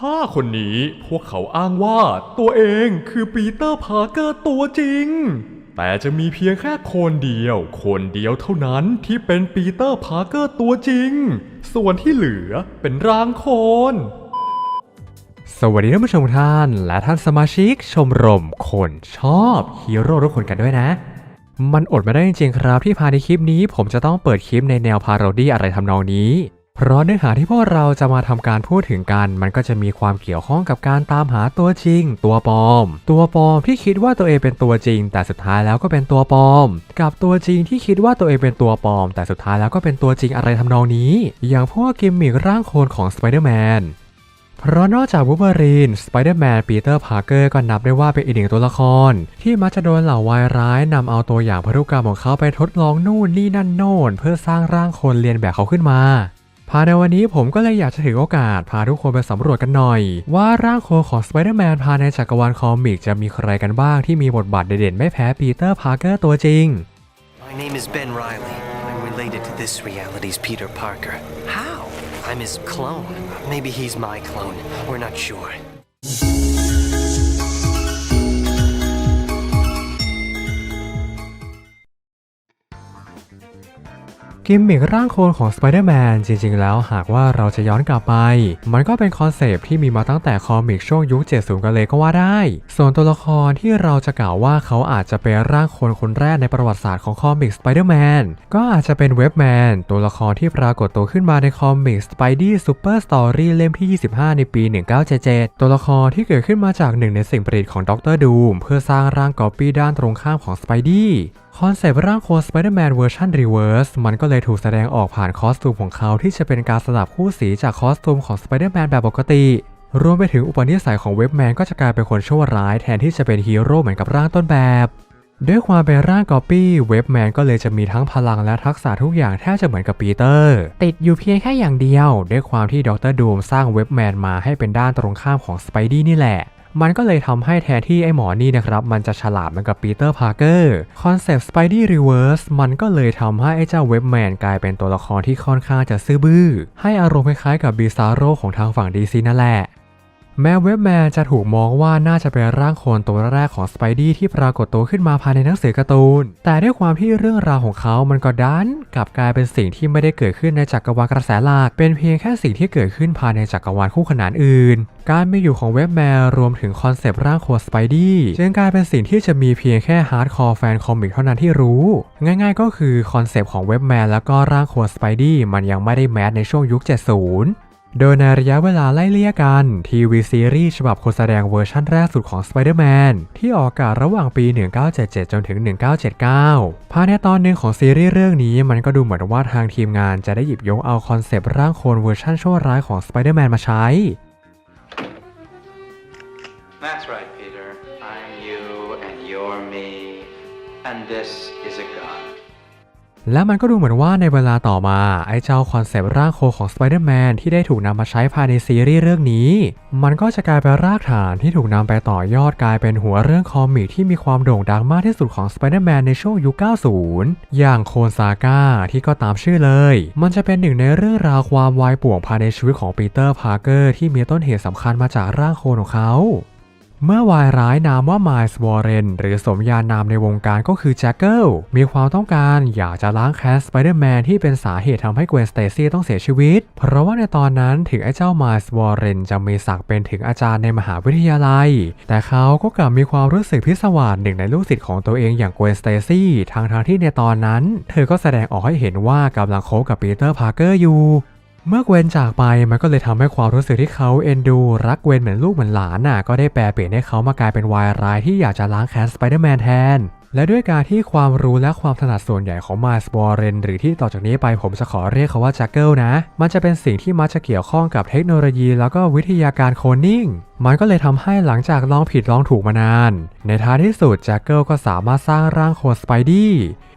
ห้าคนนี้พวกเขาอ้างว่าตัวเองคือปีเตอร์พาร์เกอร์ตัวจริง แต่จะมีเพียงแค่คนเดียว คนเดียวเท่านั้นที่เป็นปีเตอร์พาร์เกอร์ตัวจริง ส่วนที่เหลือเป็นร่างโคนสวัสดีท่านผู้ชมท่านและท่านสมาชิกชมรมคนชอบฮีโร่ทุกคนกันด้วยนะ มันอดไม่ได้จริงๆครับที่ภาในคลิปนี้ผมจะต้องเปิดคลิปในแนวพาโรดี้อะไรทำนองนี้ เพราะเนื้อหาที่พวกเราจะมาทำการพูดถึงกัน มันก็จะมีความเกี่ยวข้องกับการตามหาตัวจริง ตัวปลอม ตัวปลอมที่คิดว่าตัวเองเป็นตัวจริง แต่สุดท้ายแล้วก็เป็นตัวปลอม กับตัวจริงที่คิดว่าตัวเองเป็นตัวปลอม แต่สุดท้ายแล้วก็เป็นตัวจริงอะไรทำนองนี้ อย่างพวกกิมมิกร่างโคลนของสไปเดอร์แมนเพราะนอกจากวูเบอรีน สไปเดอร์แมน ปีเตอร์ พาร์เกอร์ก็นับได้ว่าเป็นอีกหนึ่งตัวละคร ที่มักจะโดนเหล่าวายร้ายนำเอาตัวอย่างพันธุกรรมของเขาไปทดลองนู่นนี่นั่นโน่น เพื่อสร้างร่างคนเรียนแบบเขาขึ้นมา ภายในวันนี้ผมก็เลยอยากจะถือโอกาสพาทุกคนไปสำรวจกันหน่อย ว่าร่างโคลนของสไปเดอร์แมนภายในจักรวาลคอมิกจะมีใครกันบ้างที่มีบทบาทเด่นๆ ไม่แพ้ปีเตอร์พาร์เกอร์ตัวจริง My name is Ben Riley. I'm related to this reality's Peter Parker. How? I'm his clone. Maybe he's my clone. We're not sure. กิมมิกร่างโคลนของสไปเดอร์แมนจริงๆ แล้วหากว่าเราจะย้อนกลับไป มันก็เป็นคอนเซปที่มีมาตั้งแต่คอมิกช่วงยุค 70 กันเลยก็ว่าได้ ส่วนตัวละครที่เราจะกล่าวว่าเขาอาจจะเป็นร่างโคลนคนแรกในประวัติศาสตร์ของคอมิกสไปเดอร์แมนก็อาจจะเป็นเว็บแมนตัวละครที่ปรากฏตัวขึ้นมาในคอมิกสไปดี้ซูเปอร์สตอรี่เล่มที่ 25 ในปี 1977 ตัวละครที่เกิดขึ้นมาจากหนึ่งในสิ่งประดิษฐ์ของดรดูมเพื่อสร้างร่างกอปปี้ด้านตรงข้ามของสไปดี้ คอนเซปต์ร่างโคนสไปเดอร์แมนเวอร์ชันรีเวิร์สมันก็เลยถูกแสดงออกผ่านคอสตูมของเขาที่จะเป็นการสลับคู่สีจากคอสตูมของสไปเดอร์แมนแบบปกติ รวมไปถึงอุปนิสัยของเว็บแมนก็จะกลายเป็นคนชั่วร้ายแทนที่จะเป็นฮีโร่เหมือนกับร่างต้นแบบ ด้วยความเป็นร่างก๊อปปี้เว็บแมนก็เลยจะมีทั้งพลังและทักษะทุกอย่างแทบจะเหมือนกับปีเตอร์ ติดอยู่เพียงแค่อย่างเดียว ด้วยความที่ดรดูมสร้างเว็บแมนมาให้เป็นด้านตรงข้ามของสไปดี้นี่แหละ มันก็เลยทำให้แทนที่ไอ้หมอนี่นะครับ มันจะฉลาดเหมือนกับปีเตอร์พาร์เกอร์คอนเซปต์สไปดี้รีเวิร์สมันก็เลยทำให้ไอ้เจ้าเว็บแมนกลายเป็นตัวละครที่ค่อนข้างจะซื่อบื้อ ให้อารมณ์คล้ายๆกับบีซาโรของทางฝั่งดีซีนั่นแหละ แม้เว็บแมนจะถูกมองว่าน่าจะเป็นร่างโคนตัวแรกของสไปดี้ที่ปรากฏตัวขึ้นมาภายในหนังสือการ์ตูน แต่ด้วยความที่เรื่องราวของเขามันก็ดันกลับกลายเป็นสิ่งที่ไม่ได้เกิดขึ้นในจักรวาลกระแสหลัก เป็นเพียงแค่สิ่งที่เกิดขึ้นภายในจักรวาลคู่ขนานอื่น การมีอยู่ของเว็บแมนรวมถึงคอนเซปต์ร่างโคนสไปดี้จึงกลายเป็นสิ่งที่จะมีเพียงแค่ฮาร์ดคอร์แฟนคอมิกเท่านั้นที่รู้ ง่ายๆ ก็คือคอนเซปต์ของเว็บแมนแล้วก็ร่างโคนสไปดี้มันยังไม่ได้แมสในช่วงยุค 70 โดยในระยะเวลาไล่เลี่ยกัน ทีวีซีรีส์ฉบับคนแสดงเวอร์ชั่นแรกสุดของ Spider-Man ที่ออกอากาศระหว่างปี 1977 จนถึง 1979 ภายในตอนหนึ่งของซีรีส์เรื่องนี้มันก็ดูเหมือนว่าทางทีมงานจะได้หยิบยกเอาคอนเซปต์ร่างโคลนเวอร์ชั่นชั่วร้ายของ Spider-Man มาใช้ That's right, Peter. I'm you, and you're me, and this is a gun. และมันก็ดูเหมือนว่าในเวลาต่อมา ไอ้เจ้าคอนเซปต์ร่างโคของ Spider-Man ที่ได้ถูกนำมาใช้ภายในซีรีส์เรื่องนี้ มันก็จะกลายเป็นรากฐานที่ถูกนำไปต่อยอดกลายเป็นหัวเรื่องคอมิกที่มีความโด่งดังมากที่สุดของ Spider-Man ในช่วงยุค 90 อย่างโคลนซาก้าที่ก็ตามชื่อเลย มันจะเป็นหนึ่งในเรื่องราวความวายป่วงภายในชีวิตของปีเตอร์พาร์เกอร์ที่มีต้นเหตุสำคัญมาจากร่างโคของเขา เมื่อวายร้ายนามว่าไมล์ส์วอร์เรนหรือสมญานามในวงการก็คือแจ็คเกิลมีความต้องการอยากจะล้างแค้นสไปเดอร์แมนที่เป็นสาเหตุทำให้เกวนสเตซี่ต้องเสียชีวิต เพราะว่าในตอนนั้นถึงไอ้เจ้าไมล์ส์วอร์เรนจะมีศักดิ์เป็นถึงอาจารย์ในมหาวิทยาลัย แต่เขาก็กลับมีความรู้สึกพิศวาสหนึ่งในลูกศิษย์ของตัวเองอย่างเกวนสเตซี่ทางทางที่ในตอนนั้น เธอก็แสดงออกให้เห็นว่ากำลังคบกับปีเตอร์พาร์เกอร์อยู่ เมื่อเกวนจากไปมันก็เลยทำให้ความรู้สึกที่เขาเอ็นดูรักเกวนเหมือนลูกเหมือนหลานน่ะก็ได้แปลเปลี่ยนให้เขามากลายเป็นวายร้ายที่อยากจะล้างแค้นสไปเดอร์แมนแทน และด้วยการที่ความรู้และความถนัดส่วนใหญ่ของมาสบอร์เรนหรือที่ต่อจากนี้ไปผมจะขอเรียกเขาว่าแจ็คเกิลนะ มันจะเป็นสิ่งที่มักจะเกี่ยวข้องกับเทคโนโลยี แล้วก็วิทยาการโคนนิ่งมันก็เลยทำให้หลังจากลองผิดลองถูกมานาน ในท้ายที่สุดแจ็คเกิลก็สามารถสร้างร่างโคลนสไปดี้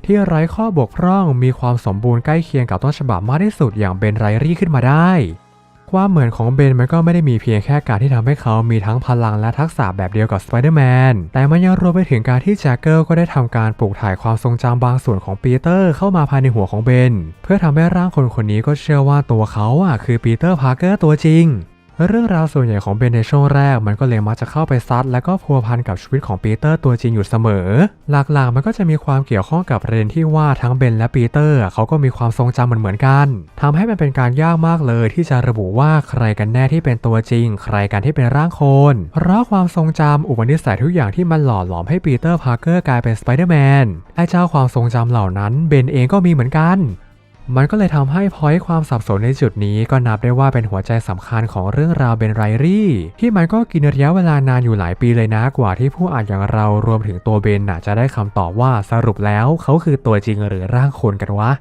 ที่ไร้ข้อบกพร่องมีความสมบูรณ์ใกล้เคียงกับต้นฉบับมากที่สุดอย่างเบนไรรี่ขึ้นมาได้ ความเหมือนของเบนมันก็ไม่ได้มีเพียงแค่การที่ทำให้เขามีทั้งพลังและทักษะแบบเดียวกับสไปเดอร์แมน แต่มันยังรวมไปถึงการที่แจ็คเกิลก็ได้ทำการปลูกถ่ายความทรงจำบางส่วนของปีเตอร์เข้ามาภายในหัวของเบน เพื่อทำให้ร่างคนคนนี้ก็เชื่อว่าตัวเขาอะคือปีเตอร์พาร์เกอร์ตัวจริง เรื่องราวส่วนใหญ่ของเบนในช่วงแรก มันก็เลยมักจะเข้าไปซัด และก็พัวพันกับชีวิตของปีเตอร์ตัวจริงอยู่เสมอ หลักๆ มันก็จะมีความเกี่ยวข้องกับประเด็นที่ว่าทั้งเบนและปีเตอร์เขาก็มีความทรงจำเหมือนๆกันทำให้มันเป็นการยากมากเลยที่จะระบุว่าใครกันแน่ที่เป็นตัวจริง ใครกันที่เป็นร่างโคลนเพราะความทรงจำอุปนิสัยทุกอย่างที่มันหล่อหลอมให้ปีเตอร์พาร์เกอร์กลายเป็นสไปเดอร์แมนไอ้เจ้าความทรงจำเหล่านั้นเบนเองก็มีเหมือนกัน มันก็เลยทำให้พอยต์ความสับสนในจุดนี้ก็นับได้ว่าเป็นหัวใจสำคัญของเรื่องราวเบนไรรี่ ที่มันก็กินระยะเวลานานอยู่หลายปีเลยนะกว่าที่ผู้อ่านอย่างเรารวมถึงตัวเบนน่ะจะได้คำตอบว่าสรุปแล้วเขาคือตัวจริงหรือร่างคนกันวะ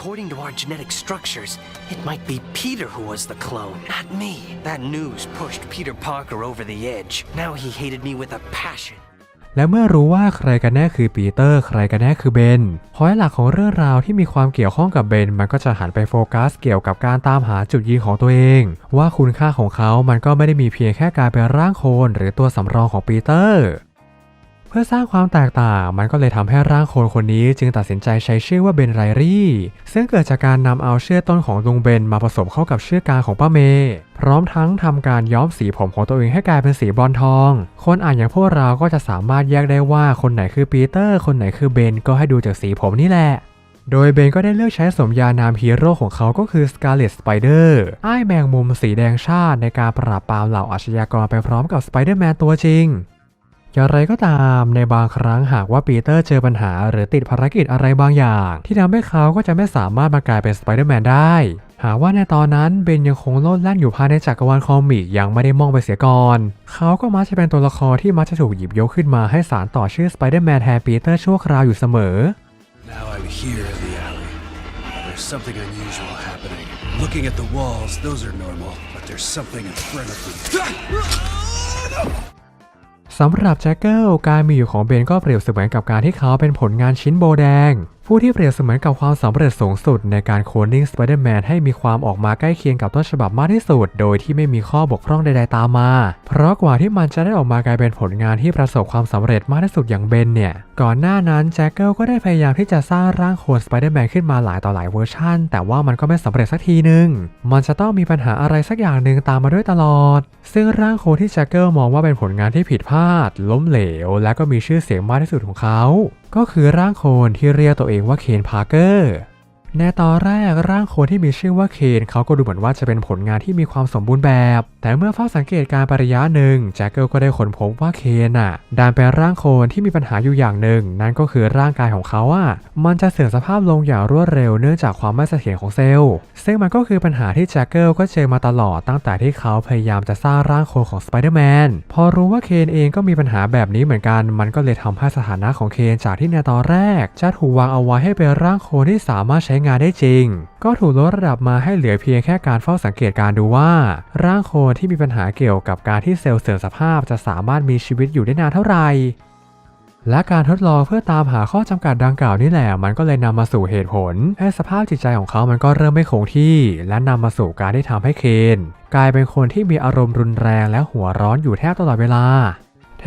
According to our genetic structures, it might be Peter who was the clone, not me. That news pushed Peter Parker over the edge. Now he hated me with a passion. และเมื่อรู้ว่าใครกันแน่คือปีเตอร์ ใครกันแน่คือเบนพอยหลักของเรื่องราวที่มีความเกี่ยวข้องกับเบนมันก็จะหันไปโฟกัสเกี่ยวกับการตามหาจุดยืนของตัวเอง ว่าคุณค่าของเขามันก็ไม่ได้มีเพียงแค่การเป็นร่างโคลนหรือตัวสำรองของปีเตอร์ เพื่อสร้างความแตกต่างมันก็เลยทำให้ร่างโคลนคนนี้จึงตัดสินใจใช้ชื่อว่าเบนไรรี่ ซึ่งเกิดจากการนำเอาเชือกต้นของลุงเบนมาผสมเข้ากับเชือกกลางของป้าเมย์พร้อมทั้งทำการย้อมสีผมของตัวเองให้กลายเป็นสีบรอนซ์ทอง คนอ่านอย่างพวกเราก็จะสามารถแยกได้ว่าคนไหนคือปีเตอร์ คนไหนคือเบนก็ให้ดูจากสีผมนี่แหละโดยเบนก็ได้เลือกใช้สมญานามฮีโร่ของเขาก็คือ Scarlet Spider อ้ายแมงมุมสีแดงชาติในการปราบปรามเหล่าอาชญากรไปพร้อมกับสไปเดอร์แมนตัวจริง อย่างไรก็ตามในบางครั้งหากว่าปีเตอร์เจอปัญหา หรือติดภารกิจอะไรบางอย่าง ที่ทำให้เขาก็จะไม่สามารถมากลายเป็นสไปเดอร์แมนได้ หากว่าในตอนนั้นเบนยังคงโลดแล่นอยู่ภายในจักรวาลคอมิกยังไม่ได้มองไปเสียก่อน เขาก็มักจะเป็นตัวละครที่มักจะถูกหยิบยกขึ้นมาให้สารต่อชื่อสไปเดอร์แมนแทนปีเตอร์ชั่วคราวอยู่เสมอ Now I'm here in the alley. There's something unusual happening. Looking at the walls, those are normal, but there's something in front of me. สำหรับแจ็คเกิลการมีอยู่ของเบนก็เปรียบเสมือนกับการที่เขาเป็นผลงานชิ้นโบแดง ผู้ที่เปรียบเสมือนกับความสำเร็จสูงสุดในการโคลนิ่งสไปเดอร์แมนให้มีความออกมาใกล้เคียงกับต้นฉบับมากที่สุด โดยที่ไม่มีข้อบกพร่องใดๆตามมา เพราะกว่าที่มันจะได้ออกมากลายเป็นผลงานที่ประสบความสำเร็จมากที่สุดอย่างเบนเนี่ย ก่อนหน้านั้นแจ็คเกิลก็ได้พยายามที่จะสร้างร่างโคลนสไปเดอร์แมนขึ้นมาหลายต่อหลายเวอร์ชันแต่ว่ามันก็ไม่สำเร็จสักทีนึง มันจะต้องมีปัญหาอะไรสักอย่างหนึ่งตามมาด้วยตลอด ซึ่งร่างโคลนที่แจ็คเกิลมองว่าเป็นผลงานที่ผิดพลาด ล้มเหลว และก็มีชื่อเสียงมากที่สุดของเขา ก็คือร่างโคลนที่เรียกตัวเองว่าเคนพาร์เกอร์ ในตอนแรกร่างโคนที่มีชื่อว่าเคนเขาก็ดูเหมือนว่าจะเป็นผลงานที่มีความสมบูรณ์แบบ แต่เมื่อเฝ้าสังเกตการปริยะหนึ่งแจ็คเกิลก็ได้ค้นพบว่าเคนอะดันเป็นร่างโคนที่มีปัญหาอยู่อย่างหนึ่ง นั่นก็คือร่างกายของเขาอะมันจะเสื่อมสภาพลงอย่างรวดเร็วเนื่องจากความไม่เสถียรของเซลล์ ซึ่งมันก็คือปัญหาที่แจ็คเกิลก็เจอมาตลอดตั้งแต่ที่เขาพยายามจะสร้างร่างโคนของสไปเดอร์แมนพอรู้ว่าเคนเองก็มีปัญหาแบบนี้เหมือนกัน มันก็เลยทำให้สถานะของเคนจากที่ในตอนแรกจะถูกวางเอาไว้ให้เป็นร่างคนที่สามารถใช้งานได้จริง ก็ถูกลดระดับมาให้เหลือเพียงแค่การเฝ้าสังเกตการดูว่า ร่างโคนที่มีปัญหาเกี่ยวกับการที่เซลล์เสื่อมสภาพจะสามารถมีชีวิตอยู่ได้นานเท่าไหร่และการทดลองเพื่อตามหาข้อจำกัดดังกล่าวนี่แหละ มันก็เลยนำมาสู่เหตุผลให้สภาพจิตใจของเขามันก็เริ่มไม่คงที่ และนำมาสู่การที่ทำให้เคน กลายเป็นคนที่มีอารมณ์รุนแรงและหัวร้อนอยู่แทบตลอดเวลา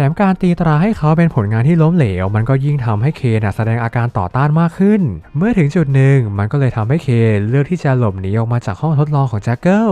มการตีตราให้เขาเป็นผลงานที่ล้มเหลว มันก็ยิ่งทำให้เคนแสดงอาการต่อต้านมากขึ้น เมื่อถึงจุดหนึ่งมันก็เลยทำให้เคนเลือกที่จะหลบหนีออกมาจากห้องทดลองของแจ็คเกิล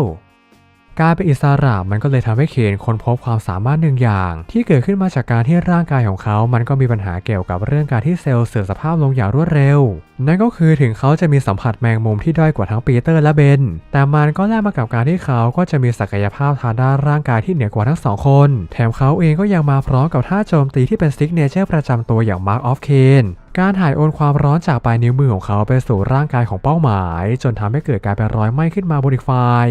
การเป็นอิสระมันก็เลยทำให้เคนค้นพบความสามารถหนึ่งอย่าง ที่เกิดขึ้นมาจากการที่ร่างกายของเขา มันก็มีปัญหาเกี่ยวกับเรื่องการที่เซลล์เสื่อมสภาพลงอย่างรวดเร็ว นั่นก็คือถึงเขาจะมีสัมผัสแมงมุมที่ด้อยกว่าทั้งปีเตอร์และเบน แต่มันก็แลกมากับการที่เขาก็จะมีศักยภาพทางด้านร่างกายที่เหนือกว่าทั้งสองคน แถมเขาเองก็ยังมาพร้อมกับท่าโจมตีที่เป็นซิกเนเจอร์ประจำตัวอย่าง Mark of Kane การถ่ายโอนความร้อนจากปลายนิ้วมือของเขาไปสู่ร่างกายของเป้าหมาย จนทำให้เกิดการเป็นรอยไหม้ขึ้นมาบนอีกฝ่าย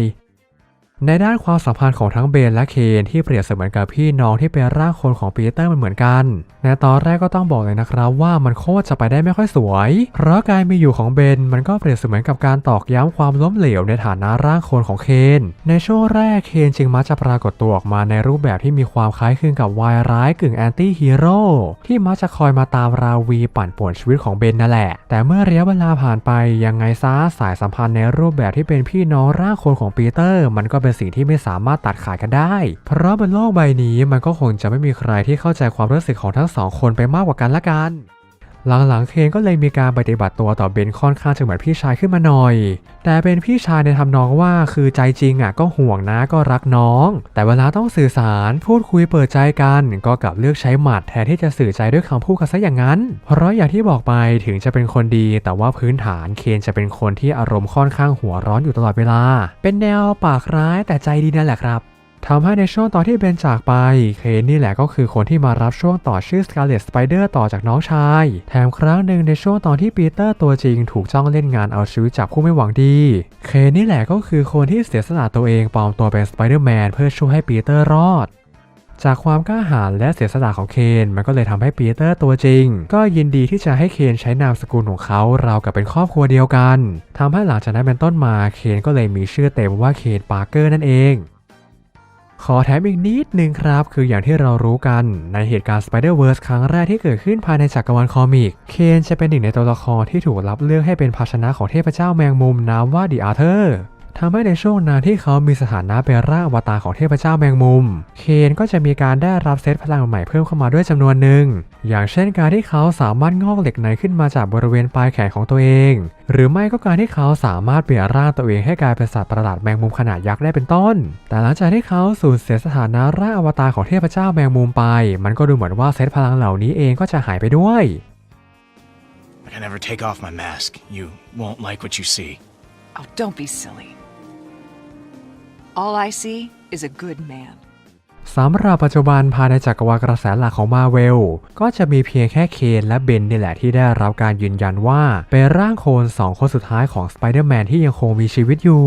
ในด้านความสัมพันธ์ของทั้งเบนและเคนที่เปรียบเสมือนกับพี่น้องที่เป็นร่างคนของปีเตอร์มันเหมือนกัน ในตอนแรกก็ต้องบอกเลยนะครับว่ามันโคตรจะไปได้ไม่ค่อยสวย เพราะการมีอยู่ของเบนมันก็เปรียบเสมือนกับการตอกย้ำความล้มเหลวในฐานะร่างคนของเคน ในช่วงแรกเคนจึงมักจะปรากฏตัวออกมาในรูปแบบที่มีความคล้ายคลึงกับวายร้ายกึ่งแอนตี้ฮีโร่ที่มักจะคอยมาตามราวีปั่นป่วนชีวิตของเบนนั่นแหละ แต่เมื่อระยะเวลาผ่านไปยังไงซะสายสัมพันธ์ในรูปแบบที่เป็นพี่น้องร่างคนของปีเตอร์ มันก็เป็นสิ่งที่ไม่สามารถตัดขาดกันได้ เพราะบนโลกใบนี้มันก็คงจะไม่มีใครที่เข้าใจความรู้สึกของทั้งสองคนไปมากกว่ากันละกัน หลังๆเคนก็เลยมีการปฏิบัติตัวต่อเบนค่อนข้างจะเหมือนพี่ชายขึ้นมาหน่อย แต่เป็นพี่ชายในทำนองว่าคือใจจริงอะก็ห่วงนะก็รักน้อง แต่เวลาต้องสื่อสารพูดคุยเปิดใจกัน ก็กลับเลือกใช้หมัดแทนที่จะสื่อใจด้วยคำพูดกันซะอย่างนั้น เพราะอย่างที่บอกไปถึงจะเป็นคนดี แต่ว่าพื้นฐานเคนจะเป็นคนที่อารมณ์ค่อนข้างหัวร้อนอยู่ตลอดเวลา เป็นแนวปากร้ายแต่ใจดีนั่นแหละครับ ทำให้ในช่วงตอนที่เบนจากไป เคนนี่แหละก็คือคนที่มารับช่วงต่อชื่อ Scarlet Spider ต่อจากน้องชาย แถมครั้งหนึ่งในช่วงตอนที่ปีเตอร์ตัวจริงถูกจ้องเล่นงานเอาชีวิตจากผู้ไม่หวังดี เคนนี่แหละก็คือคนที่เสียสละตัวเองปลอมตัวเป็นสไปเดอร์แมนเพื่อช่วยให้ปีเตอร์รอดจากความกล้าหาญและเสียสละของเคน มันก็เลยทำให้ปีเตอร์ตัวจริง ก็ยินดีที่จะให้เคนใช้นามสกุลของเขาเรากับเป็นครอบครัวเดียวกันทำให้หลังจากนั้นเป็นต้นมาเคนก็เลยมีชื่อเต็มว่าเคนปาร์เกอร์นั่นเอง ขอแถมอีกนิดนึงครับ คืออย่างที่เรารู้กันในเหตุการณ์ Spider-Verse ครั้งแรกที่เกิดขึ้นภายในจักรวาลคอมิก เคนจะเป็นหนึ่งในตัวละครที่ถูกรับเลือกให้เป็นภาชนะของเทพเจ้าแมงมุมนามว่าดีอาเธอร์ ทำให้ในช่วงนั้นที่เขามีสถานะเป็นร่างอวตารของเทพเจ้าแมงมุม เคนก็จะมีการได้รับเซตพลังใหม่เพิ่มเข้ามาด้วยจำนวนหนึ่ง อย่างเช่นการที่เขาสามารถงอกเหล็กในขึ้นมาจากบริเวณปลายแขนของตัวเอง หรือไม่ก็การที่เขาสามารถเปลี่ยนร่างตัวเองให้กลายเป็นสัตว์ประหลาดแมงมุมขนาดยักษ์ได้เป็นต้น แต่หลังจากที่เขาสูญเสียสถานะร่างอวตารของเทพเจ้าแมงมุมไป มันก็ดูเหมือนว่าเซตพลังเหล่านี้เองก็จะหายไปด้วย I can never take off my mask. You won't like what you see. Oh, don't be silly. All I see is a good man. สำหรับปัจจุบันภายในจักรวาลกระแสหลักของมาเวลก็จะมีเพียงแค่เคนและเบนนี่แหละที่ได้รับการยืนยันว่า เป็นร่างโคลนสองคนสุดท้ายของสไปเดอร์แมนที่ยังคงมีชีวิตอยู่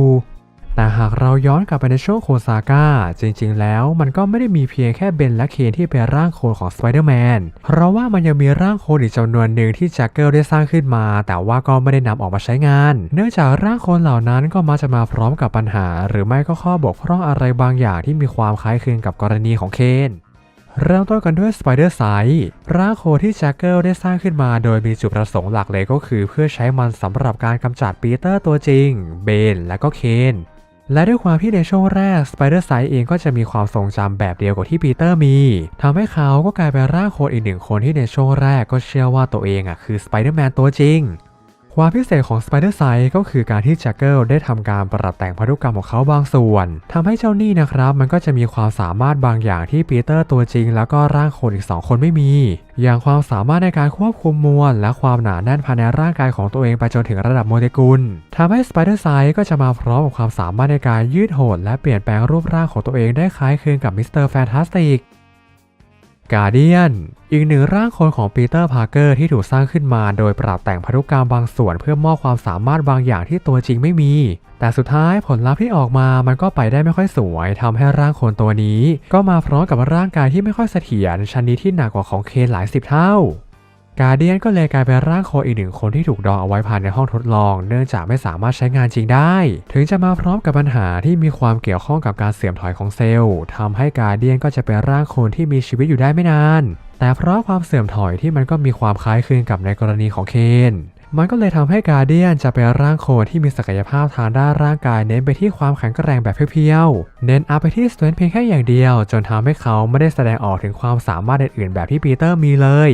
แต่หากเราย้อนกลับไปในช่วงโคซาก้า จริงๆ แล้วมันก็ไม่ได้มีเพียงแค่เบนและเคนที่เป็นร่างโคลนของสไปเดอร์แมน เพราะว่ามันยังมีร่างโคลนอีกจำนวนหนึ่งที่แจ็คเกิลได้สร้างขึ้นมา แต่ว่าก็ไม่ได้นำออกมาใช้งาน เนื่องจากร่างโคลนเหล่านั้นก็มักจะมาพร้อมกับปัญหา หรือไม่ก็ข้อบกพร่องอะไรบางอย่างที่มีความคล้ายคลึงกับกรณีของเคนเริ่มต้นกันด้วยสไปเดอร์ไซด์ร่างโคที่แจ็คเกิลได้สร้างขึ้นมาโดยมีจุดประสงค์หลักเลยก็คือเพื่อใช้มันสำหรับการกำจัดปีเตอร์ตัวจริง เบน และก็เคน และด้วยความที่ในช่วงแรกสไปเดอร์ไซด์เองก็จะมีความทรงจำแบบเดียวกับที่ปีเตอร์มีทำให้เขาก็กลายเป็นร่างคนอีกหนึ่งคนที่ในช่วงแรกก็เชื่อว่าตัวเองอะคือสไปเดอร์แมนตัวจริง ความพิเศษของ Spider s i ก็คือการที่แจ็คเกิลได้ทำการปรับแต่งพันธุกรรมของเขาบางส่วนทำให้เจ้านี่นะครับ มันก็จะมีความสามารถบางอย่างที่ปีเตอร์ตัวจริง แล้วก็ร่างคนอีก 2 คนไม่มี อย่างความสามารถในการควบคุมมวล และความหนาแน่นภายในร่างกายของตัวเองไปจนถึงระดับโมเลกุลทำให้ Spider s i ก็จะมาพร้อมกับความสามารถในการยืดโหดและเปลี่ยนแปลงรูปร่างของตัวเองได้คล้ายคลึงกับมิสเตอร์แฟนตาสติก กาเดียน อีกหนึ่งร่างคนของปีเตอร์พาร์เกอร์ที่ถูกสร้างขึ้นมาโดยปรับแต่งพันธุกรรมบางส่วนเพื่อมอบความสามารถบางอย่างที่ตัวจริงไม่มี แต่สุดท้ายผลลัพธ์ที่ออกมามันก็ไปได้ไม่ค่อยสวยทำให้ร่างคนตัวนี้ ก็มาพร้อมกับร่างกายที่ไม่ค่อยเสถียรชนิดที่หนักกว่าของเคนหลายสิบเท่า กาเดียนก็เลยกลายเป็นร่างโคอีกหนึ่งคนที่ถูกดองเอาไว้ภายในห้องทดลอง เนื่องจากไม่สามารถใช้งานจริงได้ ถึงจะมาพร้อมกับปัญหาที่มีความเกี่ยวข้องกับการเสื่อมถอยของเซลล์ทำให้กาเดียนก็จะเป็นร่างโคลนที่มีชีวิตอยู่ได้ไม่นาน แต่เพราะความเสื่อมถอยที่มันก็มีความคล้ายคลึงกับในกรณีของเคนมันก็เลยทำให้กาเดียนจะเป็นร่างโคลนที่มีศักยภาพทางด้านร่างกายเน้นไปที่ความแข็งแกร่งแบบเพียวๆ เน้นอัพไปที่สเตนเพียงแค่อย่างเดียว จนทำให้เขาไม่ได้แสดงออกถึงความสามารถอื่นๆแบบที่ปีเตอร์มีเลย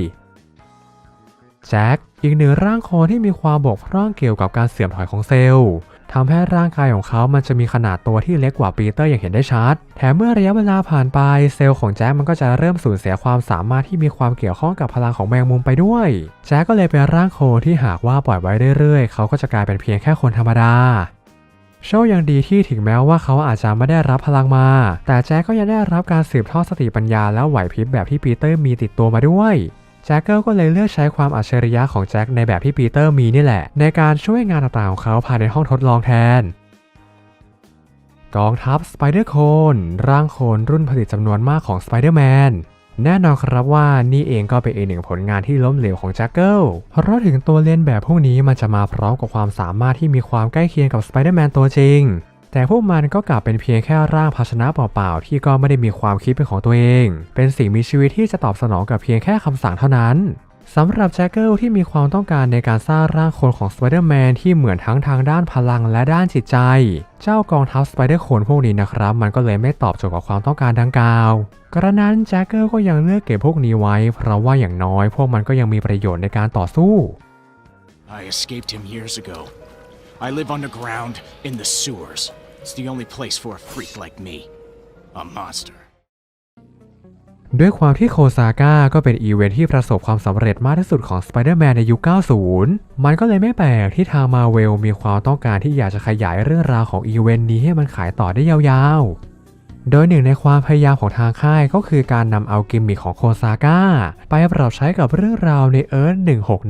แจ็คอีกหนึ่งร่างโคลนที่มีความบกพร่องเกี่ยวกับการเสื่อมถอยของเซลล์ทำให้ร่างกายของเขามันจะมีขนาดตัวที่เล็กกว่าปีเตอร์อย่างเห็นได้ชัด แถมเมื่อระยะเวลาผ่านไปเซลล์ของแจ็คมันก็จะเริ่มสูญเสียความสามารถที่มีความเกี่ยวข้องกับพลังของแมงมุมไปด้วย แจ็คก็เลยเป็นร่างโคลนที่หากว่าปล่อยไว้เรื่อยๆ เขาก็จะกลายเป็นเพียงแค่คนธรรมดาโชคยังดีที่ถึงแม้ว่าเขาอาจจะไม่ได้รับพลังมา แต่แจ็คก็ยังได้รับการสืบทอดสติปัญญาและไหวพริบแบบที่ปีเตอร์มีติดตัวมาด้วย แจ็คเกิลก็เลยเลือกใช้ความอัจฉริยะของแจ็คในแบบที่ปีเตอร์มีนี่แหละ ในการช่วยงานต่างๆของเขาภายในห้องทดลองแทน กองทัพสไปเดอร์โคนร่างโคนรุ่นผลิตจำนวนมากของสไปเดอร์แมนแน่นอนครับว่านี่เองก็เป็นอีกหนึ่งผลงานที่ล้มเหลวของแจ็คเกิล เพราะถึงตัวเล่นแบบพวกนี้มันจะมาพร้อมกับความสามารถที่มีความใกล้เคียงกับสไปเดอร์แมนตัวจริง แต่พวกมันก็กลับเป็นเพียงแค่ร่างภาชนะเปล่าๆ ที่ก็ไม่ได้มีความคิดเป็นของตัวเอง เป็นสิ่งมีชีวิตที่จะตอบสนองกับเพียงแค่คำสั่งเท่านั้นสำหรับแจ็คเกิลที่มีความต้องการในการสร้างร่างคนของสไปเดอร์แมนที่เหมือนทั้งทางด้านพลังและด้านจิตใจ เจ้ากองทัพสไปเดอร์โคนพวกนี้นะครับ มันก็เลยไม่ตอบโจทย์กับความต้องการดังกล่าว กระนั้นแจ็คเกิลก็ยังเลือกเก็บพวกนี้ไว้ เพราะว่าอย่างน้อย พวกมันก็ยังมีประโยชน์ในการต่อสู้ I escaped him years ago. I live underground in the sewers. It's the only place for a freak like me. A monster. ด้วยความที่โคซาก้าก็เป็นอีเวนท์ที่ประสบความสำเร็จมากที่สุดของสไปเดอร์แมนในยุค 90 มันก็เลยไม่แปลกที่ทางมาเวลมีความต้องการที่อยากจะขยายเรื่องราวของอีเวนต์นี้ให้มันขายต่อได้ยาวๆ โดยหนึ่งในความพยายามของทางค่ายก็คือการนำเอากิมมิคของโคซาก้าไปปรับใช้กับเรื่องราวในเอิร์ธ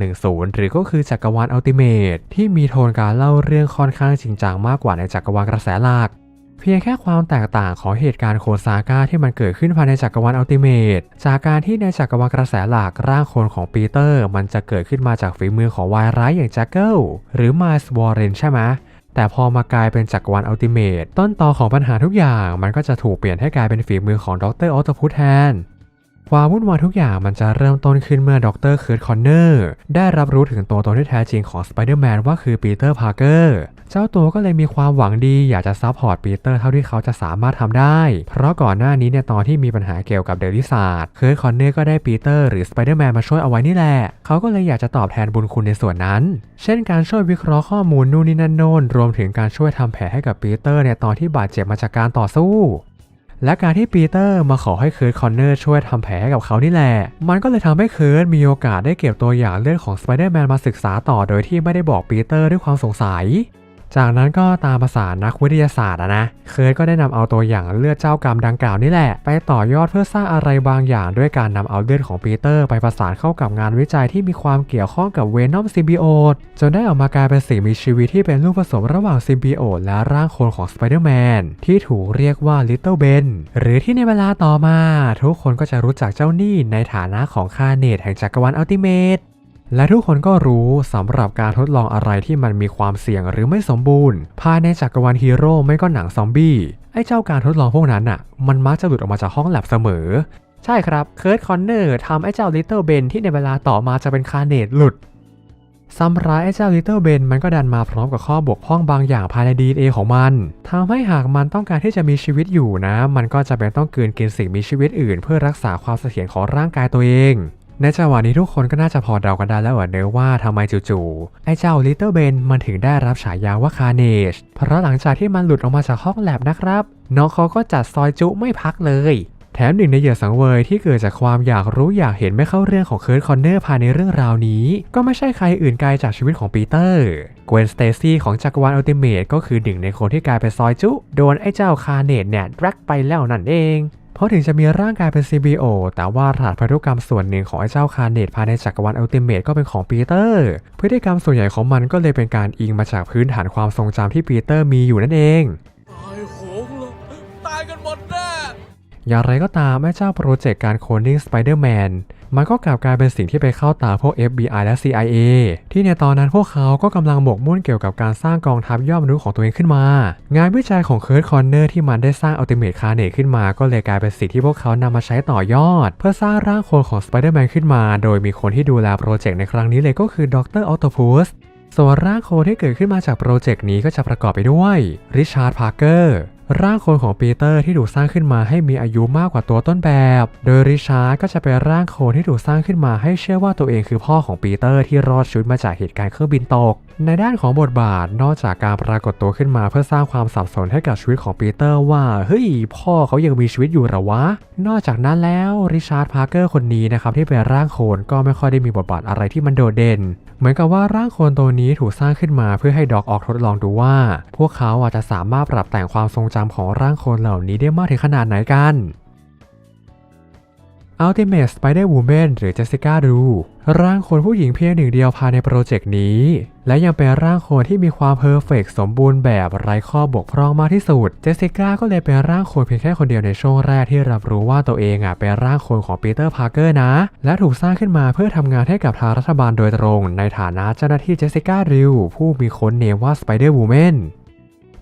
1610 หรือก็คือจักรวาลอัลติเมทที่มีโทนการเล่าเรื่องค่อนข้างจริงจังมากกว่าในจักรวาลกระแสหลักเพียงแค่ความแตกต่างของเหตุการณ์โคซาก้าที่มันเกิดขึ้นภายในจักรวาลอัลติเมทจากการที่ในจักรวาลกระแสหลักร่างคนของปีเตอร์ มันจะเกิดขึ้นมาจากฝีมือของวายร้ายอย่างแจ็คเกิลหรือมาสวอร์เรนใช่ไหม แต่พอมากลายเป็นจักรวาลอัลติเมทต้นตอของปัญหาทุกอย่างมันก็จะถูกเปลี่ยนให้กลายเป็นฝีมือของดรออตพุทแทนความวุ่นวายทุกอย่างมันจะเริ่มต้นขึ้นเมื่อดรเคิร์ตคอนเนอร์ได้รับรู้ถึงตัวตนที่แท้จริงของสไปเดอร์แมนว่าคือปีเตอร์พาร์เกอร์ เจ้าตัวก็เลยมีความหวังดีอยากจะซัพพอร์ตปีเตอร์เท่าที่เขาจะสามารถทำได้ เพราะก่อนหน้านี้เนี่ยตอนที่มีปัญหาเกี่ยวกับเดลิซาร์ดเคิร์ตคอนเนอร์ก็ได้ปีเตอร์หรือสไปเดอร์แมนมาช่วยเอาไว้นี่แหละ เขาก็เลยอยากจะตอบแทนบุญคุณในส่วนนั้น เช่นการช่วยวิเคราะห์ข้อมูลนู่นนี่นั่นโน่นรวมถึงการช่วยทำแผลให้กับปีเตอร์ในตอนที่บาดเจ็บมาจากการต่อสู้และการที่ปีเตอร์มาขอให้เคิร์ตคอนเนอร์ช่วยทำแผลให้กับเขานี่แหละ มันก็เลยทำให้เคิร์ตมีโอกาสได้เก็บตัวอย่างเลือดของสไปเดอร์แมนมาศึกษาต่อโดยที่ไม่ได้บอกปีเตอร์ด้วยความสงสัย จากนั้นก็ตามภาษานักวิทยาศาสตร์นะ เคิร์ตก็ได้นำเอาตัวอย่างเลือดเจ้ากรรมดังกล่าวนี่แหละ ไปต่อยอดเพื่อสร้างอะไรบางอย่างด้วยการนำเอาเลือดของปีเตอร์ ไปประสานเข้ากับงานวิจัยที่มีความเกี่ยวข้องกับเวนอมซิมบิโอตจนได้ออกมากลายเป็นสิ่งมีชีวิตที่เป็นลูกผสมระหว่างซิมบิโอตและร่างคนของสไปเดอร์แมนที่ถูกเรียกว่าลิตเติ้ลเบนหรือที่ในเวลาต่อมา ทุกคนก็จะรู้จักเจ้านี่ในฐานะของคาเนตแห่งจักรวาลอัลติเมท และทุกคนก็รู้สำหรับการทดลองอะไรที่มันมีความเสี่ยงหรือไม่สมบูรณ์ภายในจักรวาลฮีโร่ไม่ก็หนังซอมบี้ไอ้เจ้าการทดลองพวกนั้นน่ะ มันมักจะหลุดออกมาจากห้องแลบเสมอ ใช่ครับเคิร์ตคอนเนอร์ทำไอ้เจ้าลิตเติ้ลเบนที่ในเวลาต่อมาจะเป็นคาเนตหลุดซ้ำร้ายไอ้เจ้าลิตเติ้ลเบนมันก็ดันมาพร้อมกับข้อบกพร่องบางอย่างภายใน DNA ของมันทำให้หากมันต้องการที่จะมีชีวิตอยู่นะ มันก็จะเป็นต้องกืนกินสิ่งมีชีวิตอื่น เพื่อรักษาความเสถียรของร่างกายตัวเอง ในจังหวะนี้ทุกคนก็น่าจะพอเดากันได้แล้วว่าเนอะว่าทำไมจู่ๆไอ้เจ้าลิตเติ้ลเบนมันถึงได้รับฉายาว่าคาเนชเพราะหลังจากที่มันหลุดออกมาจากห้องแลบนะครับ น้องเขาก็จัดซอยจุไม่พักเลย แถมหนึ่งในเหยื่อสังเวยที่เกิดจากความอยากรู้อยากเห็นไม่เข้าเรื่องของเคิร์ตคอนเนอร์ภายในเรื่องราวนี้ ก็ไม่ใช่ใครอื่นไกลจากชีวิตของปีเตอร์เกวนสเตซี่ของจักรวาลอัลติเมทก็คือหนึ่งในคนที่กลายเป็นซอยจุโดนไอ้เจ้าคาเนตเนี่ยดรักไปแล้วนั่นเอง เพราะถึงจะมีร่างกายเป็น CBO แต่ว่ารหัสพันธุกรรมส่วนหนึ่งของไอ้เจ้าคาเนตภายในจักรวาลอัลติเมทก็เป็นของปีเตอร์ พฤติกรรมส่วนใหญ่ของมันก็เลยเป็นการอิงมาจากพื้นฐานความทรงจำที่ปีเตอร์มีอยู่นั่นเองอย่างไรก็ตามแม่เจ้าโปรเจกต์การโคลนนิ่งสไปเดอร์แมน มันก็กลับกลายเป็นสิ่งที่ไปเข้าตาพวก FBI และ CIA ที่ในตอนนั้นพวกเขาก็กำลังหมกมุ่นเกี่ยวกับการสร้างกองทัพยอดมนุษย์ของตัวเองขึ้นมา งานวิจัยของเคิร์ตคอนเนอร์ที่มันได้สร้างอัลติเมทคาเนตขึ้นมา ก็เลยกลายเป็นสิ่งที่พวกเขานำมาใช้ต่อยอด เพื่อสร้างร่างโคลนของสไปเดอร์แมนขึ้นมา โดยมีคนที่ดูแลโปรเจกต์ในครั้งนี้เลยก็คือดรออ t โตพูสส่วนร่างโคที่เกิดขึ้นมาจากโปรเจกต์นี้ก็จะประกอบไปด้วยริชาร์ดพาร์เกอร์ ร่างโคลนของปีเตอร์ที่ถูกสร้างขึ้นมาให้มีอายุมากกว่าตัวต้นแบบ โดยริชาร์ดก็จะเป็นร่างโคลนที่ถูกสร้างขึ้นมาให้เชื่อว่าตัวเองคือพ่อของปีเตอร์ที่รอดชีวิตมาจากเหตุการณ์เครื่องบินตก ในด้านของบทบาทนอกจากการปรากฏตัวขึ้นมาเพื่อสร้างความสับสนให้กับชีวิตของปีเตอร์ว่าเฮ้ยพ่อเขายังมีชีวิตอยู่หรอวะ นอกจากนั้นแล้วริชาร์ดพาร์เกอร์คนนี้นะครับที่เป็นร่างโคลนก็ไม่ค่อยได้มีบทบาทอะไรที่มันโดดเด่น เหมือนกับว่าร่างโคลนตัวนี้ถูกสร้างขึ้นมาเพื่อให้ด็อกออกทดลองดูว่า พวกเขาอาจจะสามารถปรับแต่งความทรงจำของร่างคนเหล่านี้ได้มากถึงขนาดไหนกัน Ultimate Spider-Woman หรือ Jessica Drew ร่างคนผู้หญิงเพียงหนึ่งเดียวภายในโปรเจกต์นี้ และยังเป็นร่างคนที่มีความเพอร์เฟกสมบูรณ์แบบไร้ข้อบกพร่องมากที่สุด เจสสิก้าก็เลยเป็นร่างคนเพียงแค่คนเดียวในช่วงแรกที่รับรู้ว่าตัวเองอะเป็นร่างคนของปีเตอร์พาร์เกอร์นะ และถูกสร้างขึ้นมาเพื่อทำงานให้กับทางรัฐบาลโดยตรง ในฐานะเจ้าหน้าที่เจสสิก้าริวผู้มีค้นเนมว่า Spider-Woman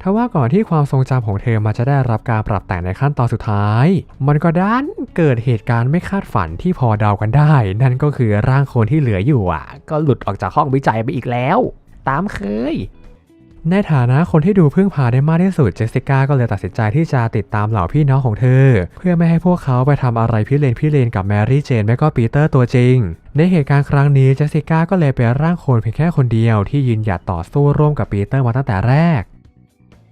ทว่าก่อนที่ความทรงจำของเธอมันจะได้รับการปรับแต่งในขั้นตอนสุดท้าย มันก็ดันเกิดเหตุการณ์ไม่คาดฝันที่พอเดากันได้ นั่นก็คือร่างคนที่เหลืออยู่อะ ก็หลุดออกจากห้องวิจัยไปอีกแล้ว ตามเคยในฐานะคนที่ดูพึ่งพาได้มากที่สุดเจสสิก้าก็เลยตัดสินใจที่จะติดตามเหล่าพี่น้องของเธอ เพื่อไม่ให้พวกเขาไปทำอะไรพิเรนพิเรนกับแมรี่เจนและก็ปีเตอร์ตัวจริง ในเหตุการณ์ครั้งนี้เจสสิก้าก็เลยเป็นร่างคนเพียงแค่คนเดียวที่ยืนหยัดต่อสู้ร่วมกับปีเตอร์มาตั้งแต่แรก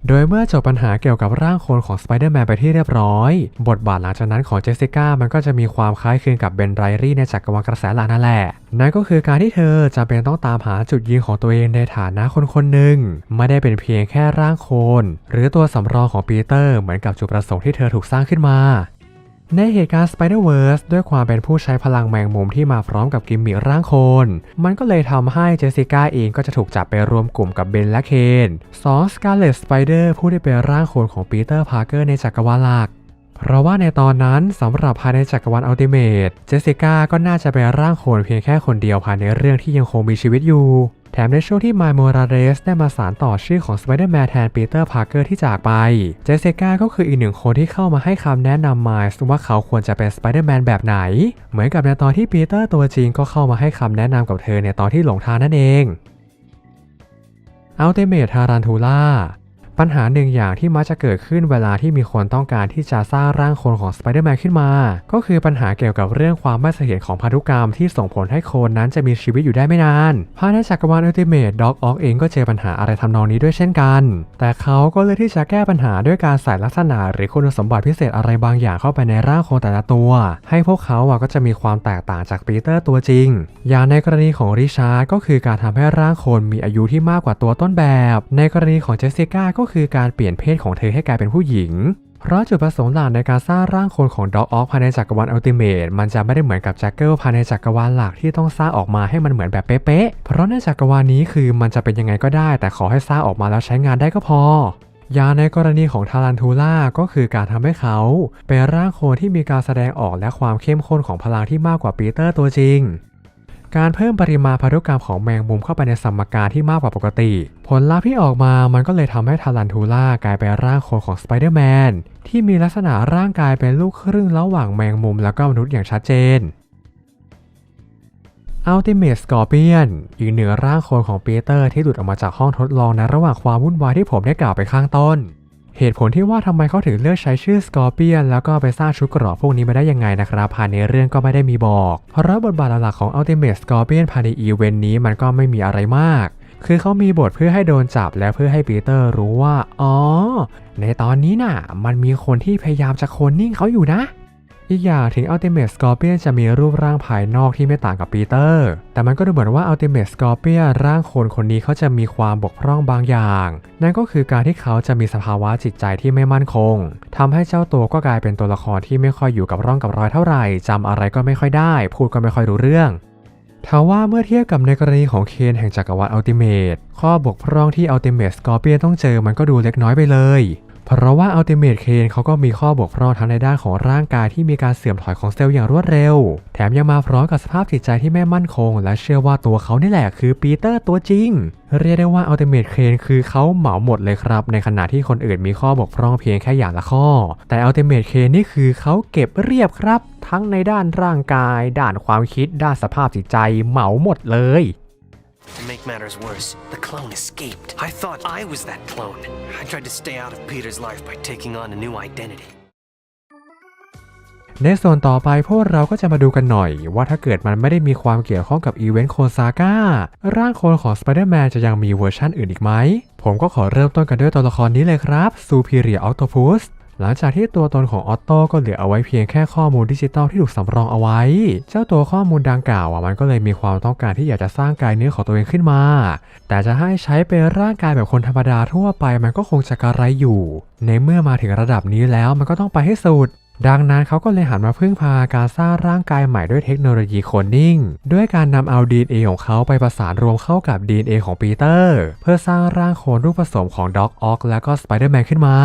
โดยเมื่อจบปัญหาเกี่ยวกับร่างโคนของสไปเดอร์แมนไปที่เรียบร้อย บทบาทหลังจากนั้นของเจสสิก้ามันก็จะมีความคล้ายคลึงกับเบนไรรี่ในจักรวาลกระแสหลักนั่นแหละ นั่นก็คือการที่เธอจำเป็นต้องตามหาจุดยืนของตัวเองในฐานะคนคนหนึ่ง ไม่ได้เป็นเพียงแค่ร่างโคนหรือตัวสำรองของปีเตอร์เหมือนกับจุดประสงค์ที่เธอถูกสร้างขึ้นมา ในเหตุการณ์ Spider-Verse ด้วยความเป็นผู้ใช้พลังแมงมุมที่มาพร้อมกับกิมมิคร่างคน มันก็เลยทำให้เจสสิก้าเองก็จะถูกจับไปรวมกลุ่มกับเบนและเคนสองสกาเลตสไปเดอร์ผู้ได้เป็นร่างคนของปีเตอร์พาร์เกอร์ในจักรวาลหลัก เพราะว่าในตอนนั้นสำหรับภายในจักรวาลอัลติเมทเจสสิก้าก็น่าจะเป็นร่างโคนเพียงแค่คนเดียวภายในเรื่องที่ยังคงมีชีวิตอยู่ แถมในช่วงที่ไมล์โมราเรสได้มาสานต่อชื่อของสไปเดอร์แมนแทนปีเตอร์พาร์เกอร์ที่จากไป เจสสิก้าก็คืออีกหนึ่งคนที่เข้ามาให้คำแนะนำไมล์ว่าเขาควรจะเป็นสไปเดอร์แมนแบบไหน เหมือนกับในตอนที่ปีเตอร์ตัวจริงก็เข้ามาให้คำแนะนำกับเธอในตอนที่หลงทางนั่นเองอัลติเมททารันทูล่า ปัญหาหนึ่งอย่างที่มักจะเกิดขึ้นเวลาที่มีคนต้องการที่จะสร้างร่างคนของสไปเดอร์แมนขึ้นมา ก็คือปัญหาเกี่ยวกับเรื่องความไม่เสถียรของพันธุกรรมที่ส่งผลให้คนนั้นจะมีชีวิตอยู่ได้ไม่นานภายในจักรวาลอัลติเมทด็อกออกเองก็เจอปัญหาอะไรทำนองนี้ด้วยเช่นกัน แต่เขาก็เลือกที่จะแก้ปัญหาด้วยการใส่ลักษณะ หรือคุณสมบัติพิเศษอะไรบางอย่างเข้าไปในร่างคนแต่ละตัว ให้พวกเขาอะก็จะมีความแตกต่างจากปีเตอร์ตัวจริง อย่างในกรณีของริชาร์ดก็คือการทำให้ร่างคนมีอายุที่มากกว่าตัวต้นแบบ ในกรณีของเจสสิก้าก็็คือการเปลี่ยนเพศของเธอให้กลายเป็นผู้หญิง เพราะจุดประสงค์หลักในการสร้างร่างคนของด็อกออกภายในจักรวาลอัลติเมทมันจะไม่ได้เหมือนกับแจ็คเกิลภายในจักรวาลหลักที่ต้องสร้างออกมาให้มันเหมือนแบบเป๊ะๆ เพราะในจักรวาลนี้คือมันจะเป็นยังไงก็ได้ แต่ขอให้สร้างออกมาแล้วใช้งานได้ก็พออย่างในกรณีของทารันทูล่าก็คือการทำให้เขาเป็นร่างโคนที่มีการแสดงออกและความเข้มข้นของพลังที่มากกว่าปีเตอร์ตัวจริง การเพิ่มปริมาณพันธุกรรมของแมงมุมเข้าไปในสมการที่มากกว่าปกติ ผลลัพธ์ที่ออกมามันก็เลยทำให้ทารันทูล่ากลายเป็นร่างโคนของสไปเดอร์แมนที่มีลักษณะร่างกายเป็นลูกครึ่งระหว่างแมงมุมแล้วก็มนุษย์อย่างชัดเจน Ultimate Scorpion อีกหนึ่งร่างโคนของปีเตอร์ที่หลุดออกมาจากห้องทดลองในระหว่างความวุ่นวายที่ผมได้กล่าวไปข้างต้น เหตุผลที่ว่าทำไมเขาถึงเลือกใช้ชื่อสกอร์เปียนแล้วก็ไปสร้างชุดเกราะพวกนี้มาได้ยังไงนะครับภายในเรื่องก็ไม่ได้มีบอกเพราะบทบาทหลักของ Ultimate Scorpion ภายในอีเวนต์นี้มันก็ไม่มีอะไรมาก คือเขามีบทเพื่อให้โดนจับและเพื่อให้ปีเตอร์รู้ว่า อ๋อ ในตอนนี้น่ะ มันมีคนที่พยายามจะโคนนิ่งเขาอยู่นะ อีกอย่างถึง Ultimate Scorpion จะมีรูปร่างภายนอกที่ไม่ต่างกับปีเตอร์ แต่มันก็ดูเหมือนว่า Ultimate Scorpion ร่างคนคนนี้เขาจะมีความบกพร่องบางอย่าง นั่นก็คือการที่เขาจะมีสภาวะจิตใจที่ไม่มั่นคงทำให้เจ้าตัวก็กลายเป็นตัวละครที่ไม่ค่อยอยู่กับร่องกับรอยเท่าไหร่จำอะไรก็ไม่ค่อยได้ พูดก็ไม่ค่อยรู้เรื่องทว่าเมื่อเทียบกับในกรณีของเคนแห่งจักรวาลอัลติเมทข้อบกพร่องที่อัลติเมทสกอร์เปียนต้องเจอมันก็ดูเล็กน้อยไปเลย เพราะว่าอัลติเมทเคนเขาก็มีข้อบกพร่องทั้งในด้านของร่างกายที่มีการเสื่อมถอยของเซลล์อย่างรวดเร็ว แถมยังมาพร้อมกับสภาพจิตใจที่ไม่มั่นคง และเชื่อว่าตัวเขานี่แหละคือปีเตอร์ตัวจริง เรียกได้ว่าอัลติเมทเคนคือเขาเหมาหมดเลยครับ ในขณะที่คนอื่นมีข้อบกพร่องเพียงแค่อย่างละข้อ แต่อัลติเมทเคนนี่คือเขาเก็บเรียบครับ ทั้งในด้านร่างกาย ด้านความคิด ด้านสภาพจิตใจเหมาหมดเลย To make matters worse, the clone escaped. I thought I was that clone. I tried to stay out of Peter's life by taking on a new identity. ในส่วนต่อไปพวกเราก็จะมาดูกันหน่อย ว่าถ้าเกิดมันไม่ได้มีความเกี่ยวข้องกับอีเวนต์โคซาก้าร่างโคลนของสไปเดอร์แมนจะยังมีเวอร์ชั่นอื่นอีกไหม ผมก็ขอเริ่มต้นกันด้วยตัวละครนี้เลยครับซูร์เรียออ Octopus หลังจากที่ตัวตนของออตโต้ก็เหลือเอาไว้เพียงแค่ข้อมูลดิจิตอลที่ถูกสำรองเอาไว้ เจ้าตัวข้อมูลดังกล่าวอะมันก็เลยมีความต้องการที่อยากจะสร้างกายเนื้อของตัวเองขึ้นมา แต่จะให้ใช้เป็นร่างกายแบบคนธรรมดาทั่วไปมันก็คงจะกระไรอยู่ ในเมื่อมาถึงระดับนี้แล้วมันก็ต้องไปให้สุดดังนั้นเขาก็เลยหันมาพึ่งพาการสร้างร่างกายใหม่ด้วยเทคโนโลยีโคลนนิ่ง ด้วยการนำเอา DNA ของเขาไปประสานรวมเข้ากับ DNA ของปีเตอร์ เพื่อสร้างร่างโคลนรูปผสมของด็อกออกและก็สไปเดอร์แมนขึ้นมา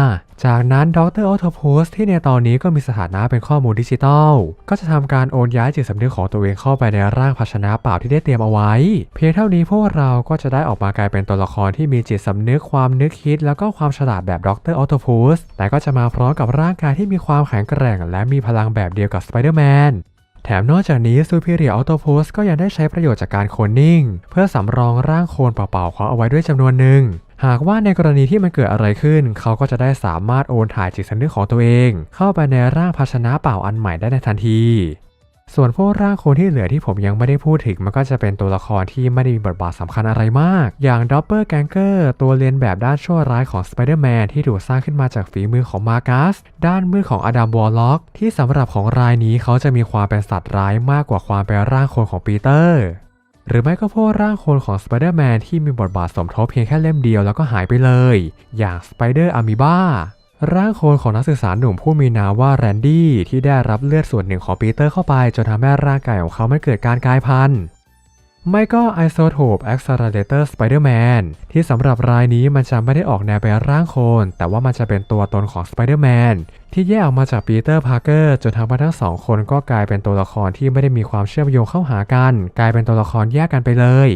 จากนั้นดรอ t โ p โพสที่ในตอนนี้ก็มีสถานะเป็นข้อมูลดิจิตอล ก็จะทำการโอนย้ายจิตสำนึกของตัวเองเข้าไปในร่างภาชนะเปล่าที่ได้เตรียมเอาไว้ เพียงเท่านี้พวกเราก็จะได้ออกมากลายเป็นตัวละครที่มีจิตสำนึกความนึกคิด แล้วก็ความฉลาดแบบดรอ t โ p โพสแต่ก็จะมาพร้อมกับร่างกายที่มีความแข็งแกร่ง และมีพลังแบบเดียวกับสไปเดอร์แมนแถมนอกจากนี้ Superior Auto Post ก็ยังได้ใช้ประโยชน์จากการโคลนนิ่ง เพื่อสำรองร่างโคลนเปล่าๆของเอาไว้ด้วยจำนวนหนึ่ง หากว่าในกรณีที่มันเกิดอะไรขึ้น เขาก็จะได้สามารถโอนถ่ายจิตสำนึกของตัวเอง เข้าไปในร่างภาชนะเปล่าอันใหม่ได้ในทันที ส่วนพวกร่างคนที่เหลือที่ผมยังไม่ได้พูดถึงมันก็จะเป็นตัวละครที่ไม่ได้มีบทบาทสำคัญอะไรมาก อย่างดอปเปอร์แกงเกอร์ตัวเลียนแบบด้านชั่วร้ายของสไปเดอร์แมนที่ถูกสร้างขึ้นมาจากฝีมือของมาร์กัสด้านมือของอดัมวอลล็อกที่สำหรับของรายนี้เขาจะมีความเป็นสัตว์ร้ายมากกว่าความเป็นร่างคนของปีเตอร์ หรือไม่ก็พวกร่างโคลนของสไปเดอร์แมนที่มีบทบาทสมทบเพียงแค่เล่มเดียวแล้วก็หายไปเลย อย่างสไปเดอร์อะมีบาร่างโคลนของนักศึกษาหนุ่มผู้มีนามว่าแรนดี้ที่ได้รับเลือดส่วนหนึ่งของปีเตอร์เข้าไป จนทำให้ร่างกายของเขาไม่เกิดการกลายพันธุ์ ไม่ก็ Isotope Accelerator Spider-Man ที่สำหรับรายนี้มันจะไม่ได้ออกแนวเป็นร่างคน แต่ว่ามันจะเป็นตัวตนของ Spider-Man ที่แยกออกมาจากปีเตอร์พาร์เกอร์จนทำให้ทั้งสองคนก็กลายเป็นตัวละครที่ไม่ได้มีความเชื่อมโยงเข้าหากัน กลายเป็นตัวละครแยกกันไปเลย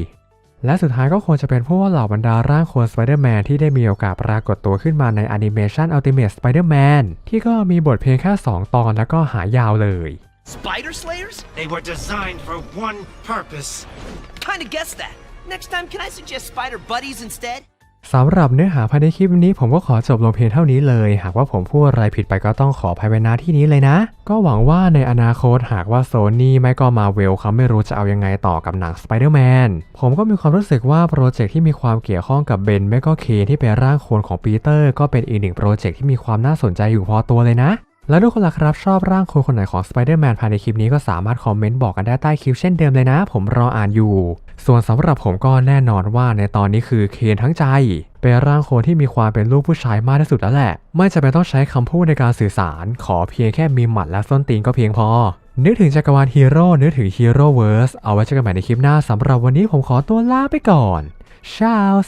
และสุดท้ายก็ควรจะเป็นพวกเหล่าบรรดาร่างโคลน Spider-Man ที่ได้มีโอกาสปรากฏตัวขึ้นมาในแอนิเมชัน Ultimate Spider-Man ที่ก็มีบทเพียงแค่ 2 ตอนแล้วก็หายาวเลย Spider Slayers? They were designed for one purpose. Kinda guessed that. Next time, can I suggest Spider Buddies instead? สำหรับเนื้อหาภายในคลิปนี้ผมก็ขอจบลงเพียงเท่านี้เลย หากว่าผมพูดอะไรผิดไปก็ต้องขออภัยไว้ณที่นี้เลยนะ ก็หวังว่าในอนาคตหากว่าโซนี่ไม่ก็มาเวลเขาไม่รู้จะเอายังไงต่อกับหนัง Spider-Man ผมก็มีความรู้สึกว่าโปรเจกต์ที่มีความเกี่ยวข้องกับเบนไม่ก็เคนที่เป็นร่างโคลนของปีเตอร์ก็เป็นอีกหนึ่งโปรเจกต์ที่มีความน่าสนใจอยู่พอตัวเลยนะ แล้วทุกคนล่ะครับชอบร่างโคลนคนไหนของ Spider-Man ภายในคลิปนี้ก็สามารถคอมเมนต์บอกกันได้ใต้คลิปเช่นเดิมเลยนะ ผมรออ่านอยู่ ส่วนสำหรับผมก็แน่นอนว่าในตอนนี้คือเคนทั้งใจเป็นร่างโคลนที่มีความเป็นลูกผู้ชายมากที่สุดแล้วแหละ ไม่จำเป็นต้องใช้คำพูดในการสื่อสาร ขอเพียงแค่มีหมัดและส้นตีนก็เพียงพอ นึกถึงจักรวาลฮีโร่ นึกถึงฮีโร่เวิร์ส เอาไว้เจอกันใหม่ในคลิปหน้าสำหรับวันนี้ผมขอตัวลาไปก่อน ชาส